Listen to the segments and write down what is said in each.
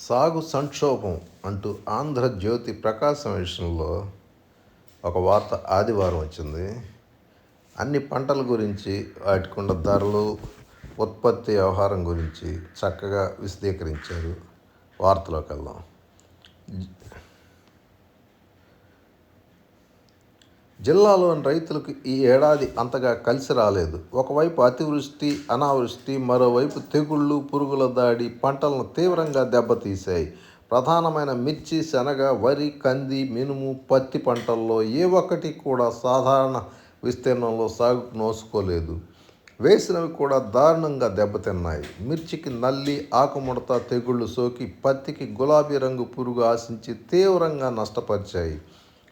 సాగు సంక్షోభం అంటూ ఆంధ్రజ్యోతి ప్రకాశం విషయంలో ఒక వార్త ఆదివారం వచ్చింది. అన్ని పంటల గురించి వాటికున్న ధరలు ఉత్పత్తి వ్యవహారం గురించి చక్కగా విశదీకరించారు. వార్తలోకి వెళ్దాం జిల్లాలోని రైతులకు ఈ ఏడాది అంతగా కలిసి రాలేదు. ఒకవైపు అతివృష్టి అనావృష్టి మరోవైపు తెగుళ్ళు పురుగుల దాడి పంటలను తీవ్రంగా దెబ్బతీశాయి. ప్రధానమైన మిర్చి శనగ వరి కంది మినుము పత్తి పంటల్లో ఏ ఒక్కటి కూడా సాధారణ విస్తీర్ణంలో సాగుకు నోసుకోలేదు వేసినవి కూడా దారుణంగా దెబ్బతిన్నాయి. మిర్చికి నల్లి ఆకుముడత తెగుళ్ళు సోకి పత్తికి గులాబీ రంగు పురుగు ఆశించి తీవ్రంగా నష్టపరిచాయి.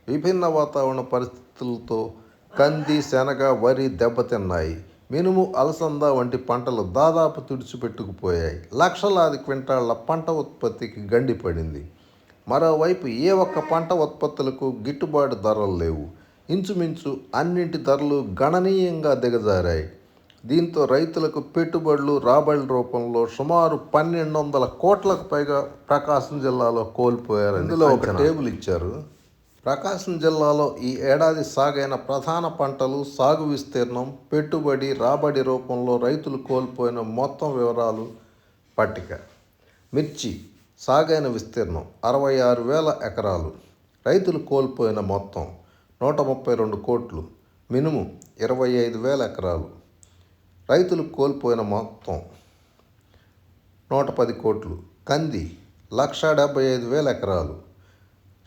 విభిన్న వాతావరణ పరిస్థితులతో కంది శనగ వరి దెబ్బతిన్నాయి. మినుము అలసంద వంటి పంటలు దాదాపు తుడిచిపెట్టుకుపోయాయి. లక్షలాది క్వింటాళ్ళ పంట ఉత్పత్తికి గండిపడింది. మరోవైపు ఏ ఒక్క పంట ఉత్పత్తులకు గిట్టుబాటు ధరలు లేవు. ఇంచుమించు అన్నింటి ధరలు గణనీయంగా దిగజారాయి. దీంతో రైతులకు పెట్టుబడులు రాబడుల రూపంలో సుమారు పన్నెండు వందల కోట్లకు పైగా ప్రకాశం జిల్లాలో కోల్పోయారు ఇందులో ఒక టేబుల్ ఇచ్చారు. ప్రకాశం జిల్లాలో ఈ ఏడాది సాగైన ప్రధాన పంటలు సాగు విస్తీర్ణం పెట్టుబడి రాబడి రూపంలో రైతులు కోల్పోయిన మొత్తం వివరాలు పట్టిక. మిర్చి సాగైన విస్తీర్ణం అరవై ఆరు వేల ఎకరాలు. రైతులు కోల్పోయిన మొత్తం నూట ముప్పై రెండు కోట్లు మినుము ఇరవై ఐదు వేల ఎకరాలు. రైతులు కోల్పోయిన మొత్తం నూట పది కోట్లు కంది లక్ష డెబ్బై ఐదు వేల ఎకరాలు.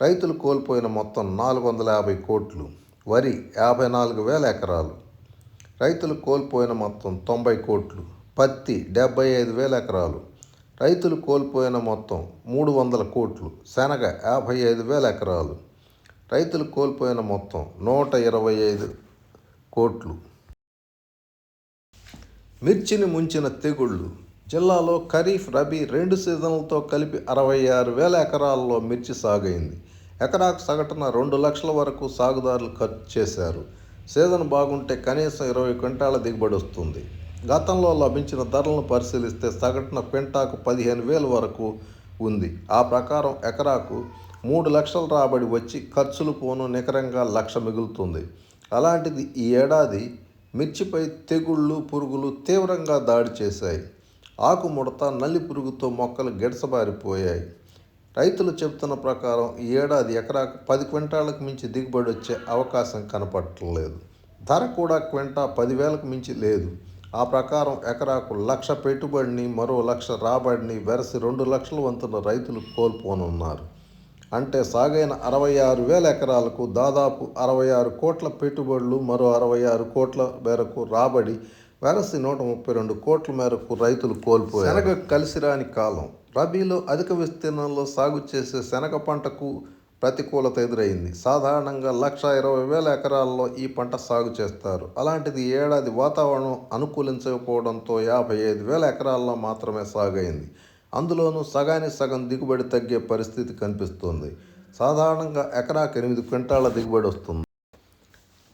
రైతులు కోల్పోయిన మొత్తం నాలుగు వందల యాభై కోట్లు వరి యాభై నాలుగు వేల ఎకరాలు. రైతులు కోల్పోయిన మొత్తం తొంభై కోట్లు పత్తి డెబ్బై ఐదు వేల ఎకరాలు. రైతులు కోల్పోయిన మొత్తం మూడు వందల కోట్లు శనగ యాభై ఐదు వేల ఎకరాలు. రైతులు కోల్పోయిన మొత్తం నూట ఇరవై ఐదు కోట్లు. మిర్చిని ముంచిన తెగుళ్ళు జిల్లాలో ఖరీఫ్ రబీ రెండు సీజన్లతో కలిపి అరవై ఆరు వేల ఎకరాల్లో మిర్చి సాగైంది. ఎకరాకు సగటున రెండు లక్షల వరకు సాగుదారులు ఖర్చు చేశారు. సీజన్ బాగుంటే కనీసం ఇరవై క్వింటాల దిగుబడి వస్తుంది. గతంలో లభించిన ధరలను పరిశీలిస్తే సగటున క్వింటాకు పదిహేను వేల వరకు ఉంది. ఆ ప్రకారం ఎకరాకు మూడు లక్షల రాబడి వచ్చి ఖర్చులు పోను నికరంగా లక్ష మిగులుతుంది. అలాంటిది ఈ ఏడాది మిర్చిపై తెగుళ్ళు పురుగులు తీవ్రంగా దాడి చేశాయి. ఆకు ముడత నల్లి పురుగుతో మొక్కలు గెడసబారిపోయాయి రైతులు చెబుతున్న ప్రకారం ఈ ఏడాది ఎకరాకు పది క్వింటాలకు మించి దిగుబడి వచ్చే అవకాశం కనపడలేదు ధర కూడా క్వింటా పదివేలకు మించి లేదు. ఆ ప్రకారం ఎకరాకు లక్ష పెట్టుబడిని మరో లక్ష రాబడిని వెరసి రెండు లక్షల వంతున రైతులు కోల్పోనున్నారు. అంటే సాగైన అరవై ఆరు వేల ఎకరాలకు దాదాపు అరవై ఆరు కోట్ల పెట్టుబడులు మరో అరవై ఆరు కోట్ల మేరకు రాబడి వెరసి నూట ముప్పై రెండు కోట్ల మేరకు రైతులు కోల్పోయారు. శనగ కలిసి రాని కాలం. రబీలో అధిక విస్తీర్ణంలో సాగు చేసే శనగ పంటకు ప్రతికూలత ఎదురైంది. సాధారణంగా లక్ష ఇరవై వేల ఎకరాల్లో ఈ పంట సాగు చేస్తారు. అలాంటిది ఏడాది వాతావరణం అనుకూలించకపోవడంతో యాభై ఐదు వేల ఎకరాల్లో మాత్రమే సాగైంది. అందులోనూ సగానికి సగం దిగుబడి తగ్గే పరిస్థితి కనిపిస్తుంది. సాధారణంగా ఎకరాకు ఎనిమిది క్వింటాల దిగుబడి వస్తుంది.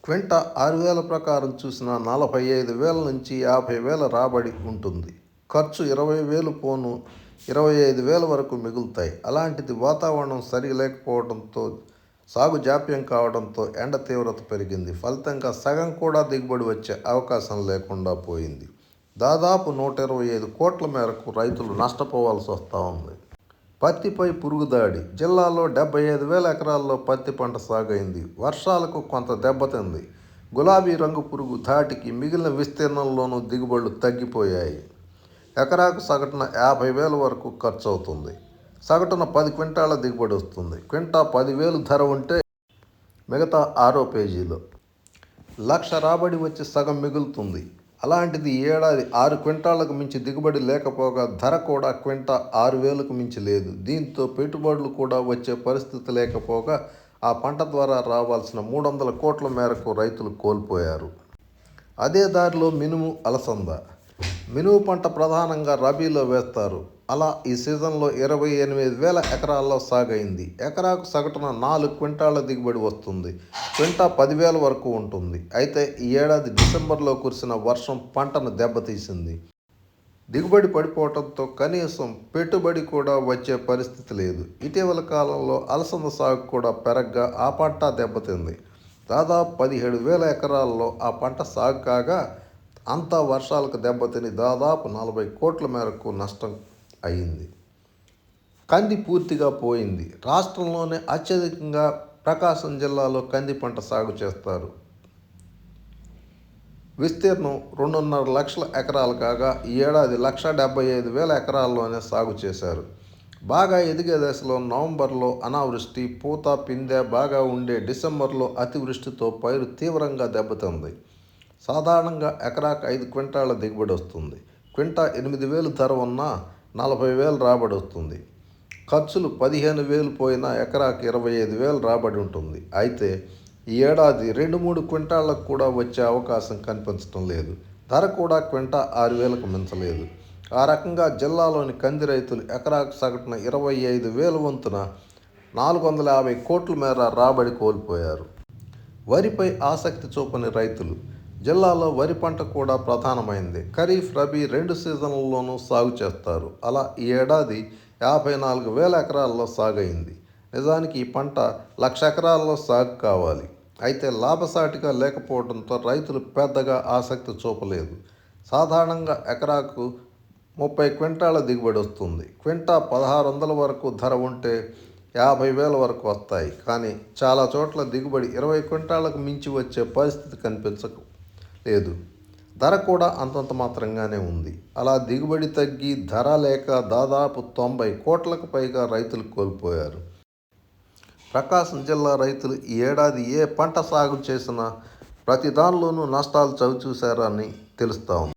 క్వింటా ఆరు వేల ప్రకారం చూసిన నలభై ఐదు వేల నుంచి యాభై వేల రాబడి ఉంటుంది. ఖర్చు ఇరవై వేలు పోను ఇరవై ఐదు వేల వరకు మిగులుతాయి. అలాంటిది వాతావరణం సరి లేకపోవడంతో సాగు జాప్యం కావడంతో ఎండ తీవ్రత పెరిగింది. ఫలితంగా సగం కూడా దిగుబడి వచ్చే అవకాశం లేకుండా పోయింది. దాదాపు నూట ఇరవై ఐదు కోట్ల మేరకు రైతులు నష్టపోవాల్సి వస్తూ ఉంది. పత్తిపై పురుగుదాడి. జిల్లాలో డెబ్బై ఐదు వేల ఎకరాల్లో పత్తి పంట సాగైంది. వర్షాలకు కొంత దెబ్బతింది గులాబీ రంగు పురుగు ధాటికి మిగిలిన విస్తీర్ణంలోనూ దిగుబడులు తగ్గిపోయాయి. ఎకరాకు సగటున యాభై వేల వరకు ఖర్చు అవుతుంది సగటున పది క్వింటాల దిగుబడి వస్తుంది. క్వింటా పదివేలు ధర ఉంటే మిగతా ఆరో పేజీలో. లక్ష రాబడి వచ్చి సగం మిగులుతుంది. అలాంటిది ఏడాది ఆరు క్వింటాలకు మించి దిగుబడి లేకపోగా ధర కూడా క్వింటా ఆరు వేలకు మించి లేదు. దీంతో పెట్టుబడులు కూడా వచ్చే పరిస్థితి లేకపోగా ఆ పంట ద్వారా రావాల్సిన మూడు వందల కోట్ల మేరకు రైతులు కోల్పోయారు. అదే దారిలో మినుము అలసంద. మినుము పంట ప్రధానంగా రబీలో వేస్తారు. అలా ఈ సీజన్లో ఇరవై ఎనిమిది వేల ఎకరాల్లో సాగైంది. ఎకరాకు సగటున నాలుగు క్వింటాల దిగుబడి వస్తుంది. క్వింటా పదివేల వరకు ఉంటుంది. అయితే ఈ ఏడాది డిసెంబర్లో కురిసిన వర్షం పంటను దెబ్బతీసింది. దిగుబడి పడిపోవడంతో కనీసం పెట్టుబడి కూడా వచ్చే పరిస్థితి లేదు. ఇటీవల కాలంలో అలసంద సాగు కూడా పెరగ్గా ఆ పంట దెబ్బతింది. దాదాపు పదిహేడు వేల ఎకరాల్లో ఆ పంట సాగు కాగా అంతా వర్షాలకు దెబ్బతిని దాదాపు నలభై కోట్ల మేరకు నష్టం అయింది. కంది పూర్తిగా పోయింది. రాష్ట్రంలోనే అత్యధికంగా ప్రకాశం జిల్లాలో కంది పంట సాగు చేస్తారు. విస్తీర్ణం రెండున్నర లక్షల ఎకరాలు కాగా ఈ ఏడాది లక్ష డెబ్బై ఐదు వేల ఎకరాల్లోనే సాగు చేశారు. బాగా ఎదిగే దశలో నవంబర్లో అనావృష్టి పూత పిందె బాగా ఉండే డిసెంబర్లో అతివృష్టితో పైరు తీవ్రంగా దెబ్బతింది. సాధారణంగా ఎకరాకు ఐదు క్వింటాల దిగుబడి వస్తుంది. క్వింటా ఎనిమిది వేలు ధర ఉన్నా నలభై వేలు రాబడి వస్తుంది. ఖర్చులు పదిహేను వేలు పోయినా ఎకరాకి ఇరవై ఐదు వేలు రాబడి ఉంటుంది. అయితే ఈ ఏడాది రెండు మూడు క్వింటాళ్ళకు కూడా వచ్చే అవకాశం కనిపించడం లేదు. ధర కూడా క్వింటా ఆరు వేలకు మించలేదు. ఆ రకంగా జిల్లాలోని కంది రైతులు ఎకరాకు సగటున ఇరవై ఐదు వేల వంతున నాలుగు వందల యాభై కోట్ల మేర రాబడి కోల్పోయారు. వరిపై ఆసక్తి చూపని రైతులు జిల్లాలో వరి పంట కూడా ప్రధానమైంది. ఖరీఫ్ రబీ రెండు సీజన్లలోనూ సాగు చేస్తారు. అలా ఈ ఏడాది యాభై నాలుగు వేల ఎకరాల్లో సాగైంది. నిజానికి ఈ పంట లక్ష ఎకరాల్లో సాగు కావాలి. అయితే లాభసాటిగా లేకపోవడంతో రైతులు పెద్దగా ఆసక్తి చూపలేదు. సాధారణంగా ఎకరాకు ముప్పై క్వింటాల దిగుబడి వస్తుంది. క్వింటా పదహారు వందల వరకు ధర ఉంటే యాభై వేల వరకు వస్తాయి. కానీ చాలా చోట్ల దిగుబడి ఇరవై క్వింటాలకు మించి వచ్చే పరిస్థితి కనిపించకు లేదు. ధర కూడా అంతంత మాత్రంగానే ఉంది. అలా దిగుబడి తగ్గి ధర లేక దాదాపు తొంభై కోట్లకు పైగా రైతులు కోల్పోయారు. ప్రకాశం జిల్లా రైతులు ఈ ఏడాది ఏ పంట సాగు చేసినా ప్రతి దానిలోనూ నష్టాలు చవిచూశారని తెలుస్తా ఉంది.